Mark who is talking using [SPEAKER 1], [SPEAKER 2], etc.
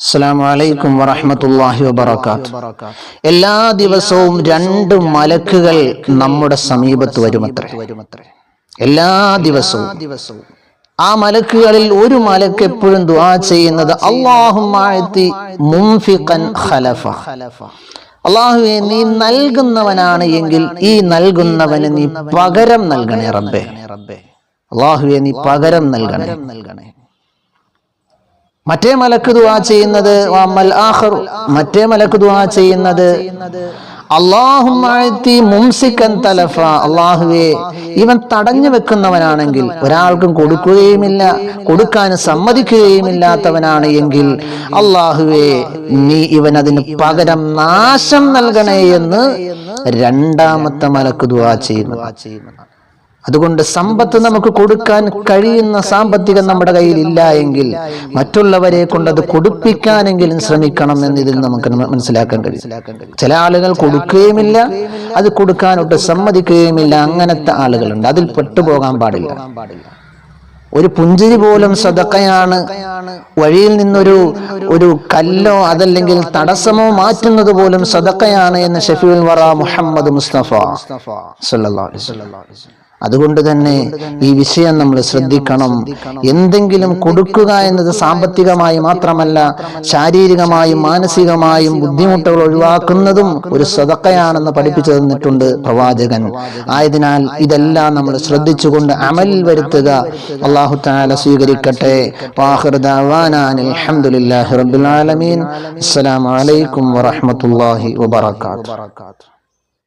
[SPEAKER 1] അസ്സലാമു അലൈക്കും വറഹ്മത്തുള്ളാഹി വബറകാത്ത് എല്ലാ ദിവസവും രണ്ട് മലക്കുകൾ നമ്മുടെ സമീപത്ത് വരുമത്രേ. എല്ലാ ദിവസവും. ആ മലക്കുകളിൽ ഒരു മലക്ക് എപ്പോഴും ദുആ ചെയ്യുന്നത് ഖലഫ. അള്ളാഹുവെ നീ നൽകുന്നവനാണ് എങ്കിൽ ഈ നൽകുന്നവന് നീ പകരം നൽകണേ റബ്ബേ. അള്ളാഹുവെ നീ പകരം നൽകണേ നൽകണേ. മറ്റേ മലക്ക് ദുവാ ചെയ്യുന്നത് മറ്റേ മലക്ക് ദുവാ ചെയ്യുന്നത് തലഫ അള്ളാഹുവേ ഇവൻ തടഞ്ഞു വെക്കുന്നവനാണെങ്കിൽ ഒരാൾക്കും കൊടുക്കുകയുമില്ല കൊടുക്കാൻ സമ്മതിക്കുകയുമില്ലാത്തവനാണ് എങ്കിൽ അള്ളാഹുവേ നീ ഇവൻ അതിന് പകരം നാശം നൽകണേ എന്ന് രണ്ടാമത്തെ മലക്ക് ദുആ ചെയ്യുന്നു. അതുകൊണ്ട് സമ്പത്ത് നമുക്ക് കൊടുക്കാൻ കഴിയുന്ന സാമ്പത്തികം നമ്മുടെ കയ്യിൽ ഇല്ല എങ്കിൽ മറ്റുള്ളവരെ കൊണ്ട് അത് കൊടുപ്പിക്കാനെങ്കിലും ശ്രമിക്കണം എന്ന് ഇതിൽ നമുക്ക് മനസ്സിലാക്കാൻ കഴിയും. ചില ആളുകൾ കൊടുക്കുകയുമില്ല അത് കൊടുക്കാനൊട്ട് സമ്മതിക്കുകയുമില്ല. അങ്ങനത്തെ ആളുകളുണ്ട്. അതിൽ പെട്ടുപോകാൻ പാടില്ല. ഒരു പുഞ്ചിരി പോലും സതക്കയാണ്. വഴിയിൽ നിന്നൊരു ഒരു കല്ലോ അതല്ലെങ്കിൽ തടസ്സമോ മാറ്റുന്നത് പോലും സതക്കയാണ് എന്ന് ഷഫീൽ വറ മുഹമ്മദ് മുസ്തഫ സല്ലല്ലാഹു അലൈഹി വസല്ലം അതുകൊണ്ട് തന്നെ ഈ വിഷയം നമ്മൾ ശ്രദ്ധിക്കണം. എന്തെങ്കിലും കൊടുക്കുക എന്നത് സാമ്പത്തികമായി മാത്രമല്ല ശാരീരികമായും മാനസികമായും ബുദ്ധിമുട്ടുകൾ ഒഴിവാക്കുന്നതും ഒരു സ്വതക്കയാണെന്ന് പഠിപ്പിച്ചു തന്നിട്ടുണ്ട് പ്രവാചകൻ. ആയതിനാൽ ഇതെല്ലാം നമ്മൾ ശ്രദ്ധിച്ചുകൊണ്ട് അമൽ വരുത്തുക. അള്ളാഹു താല സ്വീകരിക്കട്ടെ. അലഹമുല്ലാഹി റബ്ബുൽ ആലമീൻ.